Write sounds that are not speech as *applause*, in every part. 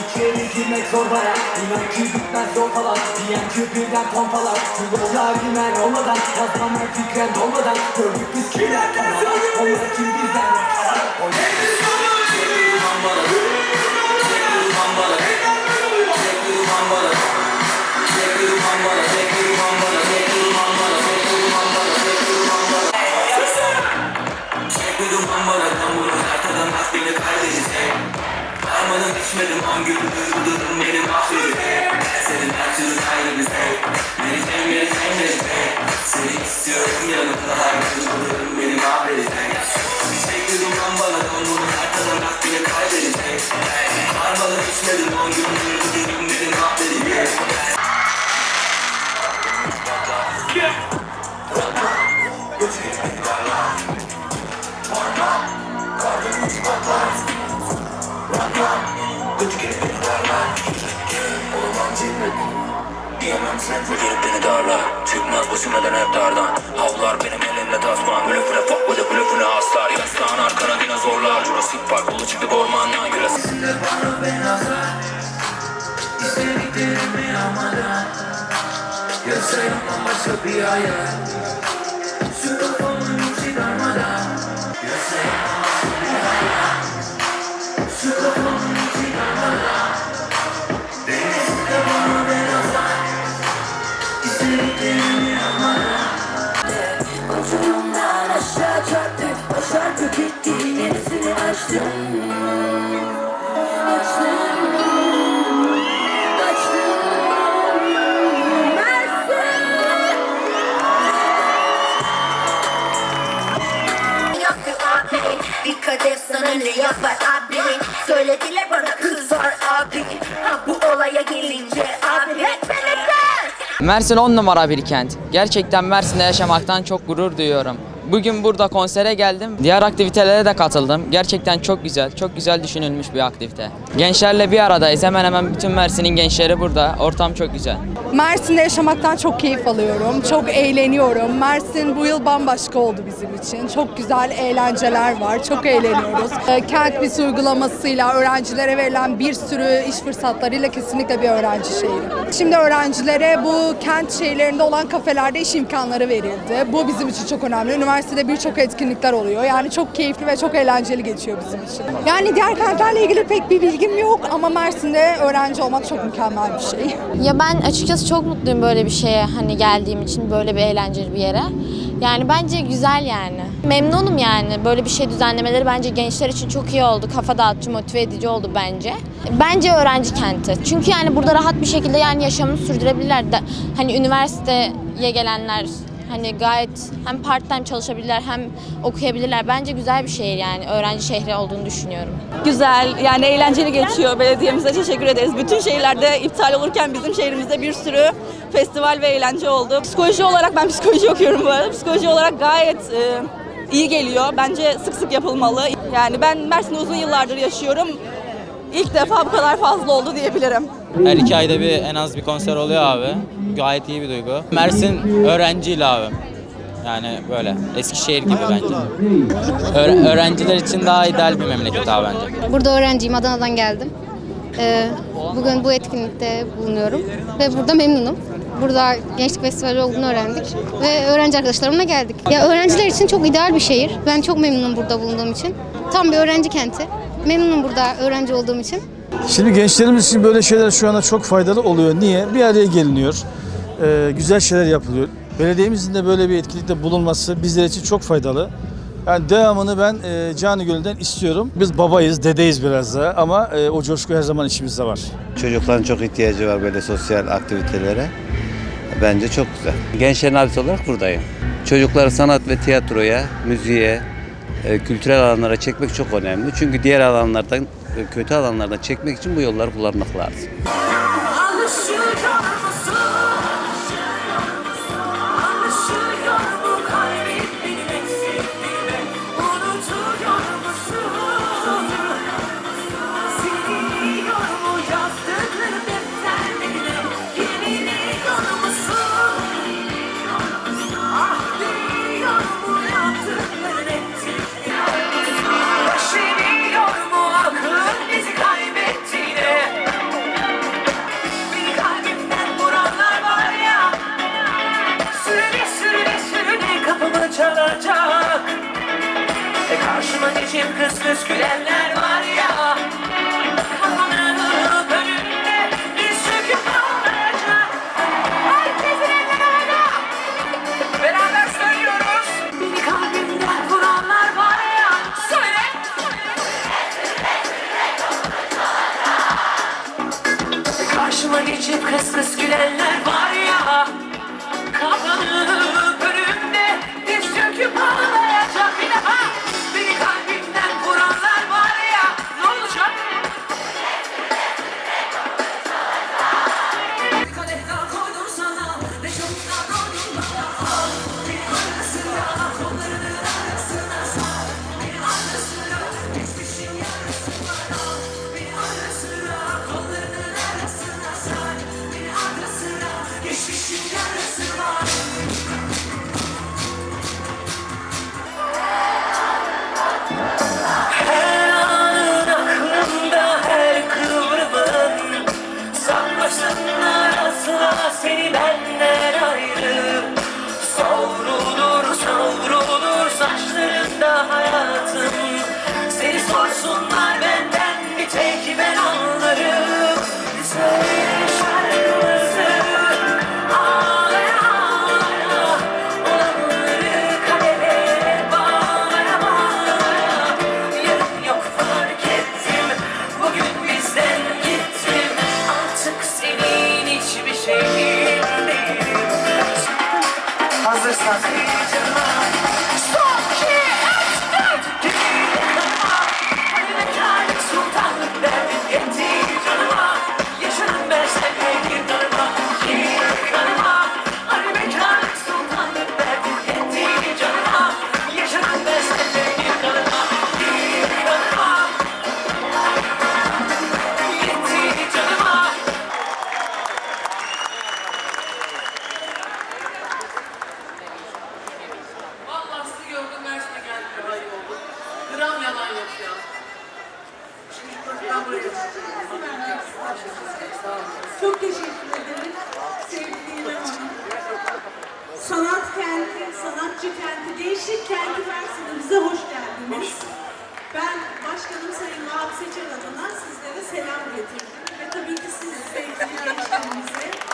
İçeri girmek zor bana İnan ki bitmez yol falan Diyen ki birden pompalar. Yollar rimen olmadan Yazmam her fikren dolmadan Gördük biz kimlerden Onlar kim bizden. Tek Parmağını içmedim on gün Başımdan hep dardan Havlar benim elimde tasmam Blöfüne fuck with the blöfüne aslar. Yaslan arkana dinozorlar. Jurassic Park dolu çıktık ormandan. Güle İstediklerimi almadan Yaşayamam başka bir hayat ne yapar abi Söylediler bana kız var abi Ha bu olaya gelince abi Hep birlikte Mersin 10 numara bir kent. Gerçekten Mersin'de yaşamaktan çok gurur duyuyorum. Bugün burada konsere geldim. Diğer aktivitelere de katıldım. Gerçekten çok güzel, çok güzel düşünülmüş bir aktivite. Gençlerle bir aradayız. Hemen hemen bütün Mersin'in gençleri burada. Ortam çok güzel. Mersin'de yaşamaktan çok keyif alıyorum. Çok eğleniyorum. Mersin bu yıl bambaşka oldu bizim için. Çok güzel eğlenceler var. Çok eğleniyoruz. Ee, Kent Biz uygulamasıyla öğrencilere verilen bir sürü iş fırsatlarıyla kesinlikle bir öğrenci şehri. Şimdi öğrencilere bu kent şehirlerinde olan kafelerde iş imkanları verildi. Bu bizim için çok önemli. Üniversitede birçok etkinlikler oluyor. Yani çok keyifli ve çok eğlenceli geçiyor bizim için. Yani diğer kentlerle ilgili pek bir bilgim yok ama Mersin'de öğrenci olmak çok mükemmel bir şey. *laughs* Ya ben açıkçası çok mutluyum böyle bir şeye hani geldiğim için böyle bir eğlenceli bir yere. Yani bence güzel yani. Memnunum yani. Böyle bir şey düzenlemeleri bence gençler için çok iyi oldu. Kafa dağıtıcı, motive edici oldu bence. Bence öğrenci kenti. Çünkü yani burada rahat bir şekilde yani yaşamını sürdürebilirler. De, hani üniversiteye gelenler hani gayet hem part time çalışabilirler hem okuyabilirler. Bence güzel bir şehir yani. Öğrenci şehri olduğunu düşünüyorum. güzel, yani eğlenceli geçiyor. Belediyemize teşekkür ederiz. Bütün şehirlerde iptal olurken bizim şehrimizde bir sürü festival ve eğlence oldu. Psikoloji olarak ben psikoloji okuyorum bu arada. Psikoloji olarak gayet e, iyi geliyor. Bence sık sık yapılmalı. Yani ben Mersin'de uzun yıllardır yaşıyorum. İlk defa bu kadar fazla oldu diyebilirim. Her iki ayda bir en az bir konser oluyor abi. Gayet iyi bir duygu. Mersin öğrenciyle abi. Yani böyle Eskişehir gibi bence. Öğre- öğrenciler için daha ideal bir memleket abi bence. Burada öğrenciyim, Adana'dan geldim. Ee, bugün bu etkinlikte bulunuyorum ve burada memnunum. Burada Gençlik Festivali olduğunu öğrendik ve öğrenci arkadaşlarımla geldik. Ya öğrenciler için çok ideal bir şehir. Ben çok memnunum burada bulunduğum için. Tam bir öğrenci kenti. Memnunum burada öğrenci olduğum için. Şimdi gençlerimiz için böyle şeyler şu anda çok faydalı oluyor. Niye? Bir araya geliniyor. Ee, güzel şeyler yapılıyor. Belediyemizin de böyle bir etkinlikte bulunması bizler için çok faydalı. Yani devamını ben e, canı gönülden istiyorum. Biz babayız, dedeyiz biraz da ama e, o coşku her zaman içimizde var. Çocukların çok ihtiyacı var böyle sosyal aktivitelere. Bence çok güzel. Gençlerin abisi olarak buradayım. Çocukları sanat ve tiyatroya, müziğe, e, kültürel alanlara çekmek çok önemli. Çünkü diğer alanlardan, kötü alanlardan çekmek için bu yolları kullanmak lazım. Christmas kıs it sanat kenti, sanatçı kenti, değişik kenti versiyonumuza hoş geldiniz. Ben başkanım Sayın Vahap Seçer adına sizlere selam getirdim. Ve tabii ki siz sevgili gençlerimize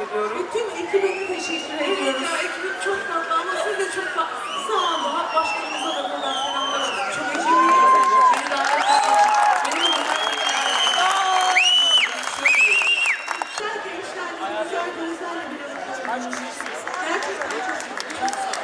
ediyorum. Bütün ekibine teşekkür ediyoruz. Evet ekibim çok tatlı ama siz de çok tatlı. Sağ olun. Başkanımıza da buradan selamlar. Çok teşekkür ediyoruz. Beni davet ettiğiniz Gerçekten çok